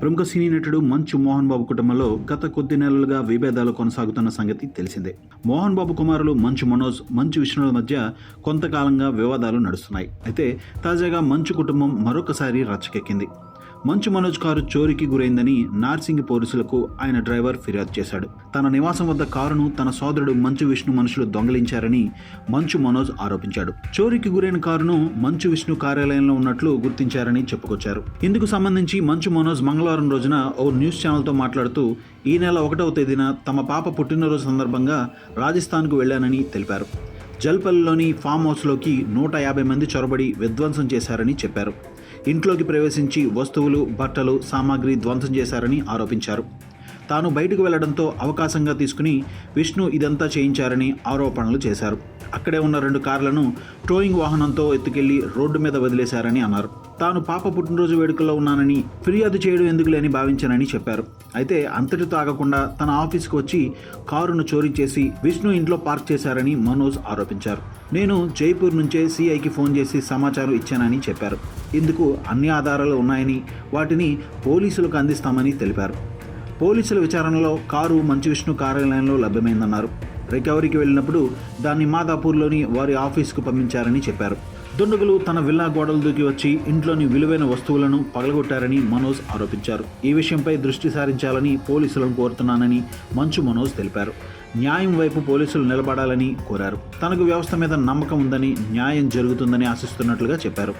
ప్రముఖ సినీ నటుడు మంచు మోహన్ బాబు కుటుంబంలో గత కొద్ది నెలలుగా విభేదాలు కొనసాగుతున్న సంగతి తెలిసిందే. మోహన్ బాబు కుమారులు మంచు మనోజ్ మంచు విష్ణుల మధ్య కొంతకాలంగా వివాదాలు నడుస్తున్నాయి. అయితే తాజాగా మంచు కుటుంబం మరొకసారి రచ్చకెక్కింది. మంచు మనోజ్ కారు చోరీకి గురైందని నార్సింగ్ పోలీసులకు ఆయన డ్రైవర్ ఫిర్యాదు చేశాడు. తన నివాసం వద్ద కారును తన సోదరుడు మంచు విష్ణు మనుషులు దొంగలించారని మంచు మనోజ్ ఆరోపించాడు. చోరీకి గురైన కారును మంచు విష్ణు కార్యాలయంలో ఉన్నట్లు గుర్తించారని చెప్పుకొచ్చారు. ఇందుకు సంబంధించి మంచు మనోజ్ మంగళవారం రోజున ఓ న్యూస్ ఛానల్తో మాట్లాడుతూ ఈ నెల ఒకటవ తేదీన తమ పాప పుట్టినరోజు సందర్భంగా రాజస్థాన్కు వెళ్ళానని తెలిపారు. జల్పల్లిలోని ఫామ్ హౌస్లోకి నూట యాభై మంది చొరబడి విధ్వంసం చేశారని చెప్పారు. ఇంట్లోకి ప్రవేశించి వస్తువులు బట్టలు సామాగ్రి ధ్వంసం చేశారని ఆరోపించారు. తాను బయటకు వెళ్ళడంతో అవకాశంగా తీసుకుని విష్ణు ఇదంతా చేయించారని ఆరోపణలు చేశారు. అక్కడే ఉన్న రెండు కార్లను టోయింగ్ వాహనంతో ఎత్తుకెళ్ళి రోడ్డు మీద వదిలేశారని అన్నారు. తాను పాప పుట్టినరోజు వేడుకలో ఉన్నానని ఫిర్యాదు చేయడం ఎందుకులేని భావించానని చెప్పారు. అయితే అంతటితో ఆగకుండా తన ఆఫీస్కి వచ్చి కారును చోరీ చేసి విష్ణు ఇంట్లో పార్క్ చేశారని మనోజ్ ఆరోపించారు. నేను జైపూర్ నుంచే సిఐకి ఫోన్ చేసి సమాచారం ఇచ్చానని చెప్పారు. ఇందుకు అన్ని ఆధారాలు ఉన్నాయని వాటిని పోలీసులకు అందిస్తామని తెలిపారు. పోలీసుల విచారణలో కారు మంచు విష్ణు కార్యాలయంలో లభ్యమైందన్నారు. రికవరీకి వెళ్ళినప్పుడు దాన్ని మాదాపూర్లోని వారి ఆఫీసుకు పంపించారని చెప్పారు. దుండగులు తన విల్లా గోడలు దూకి వచ్చి ఇంట్లోని విలువైన వస్తువులను పగలగొట్టారని మనోజ్ ఆరోపించారు. ఈ విషయంపై దృష్టి సారించాలని పోలీసులను కోరుతున్నానని మంచు మనోజ్ తెలిపారు. న్యాయం వైపు పోలీసులు నిలబడాలని కోరారు. తనకు వ్యవస్థ మీద నమ్మకం ఉందని న్యాయం జరుగుతుందని ఆశిస్తున్నట్లుగా చెప్పారు.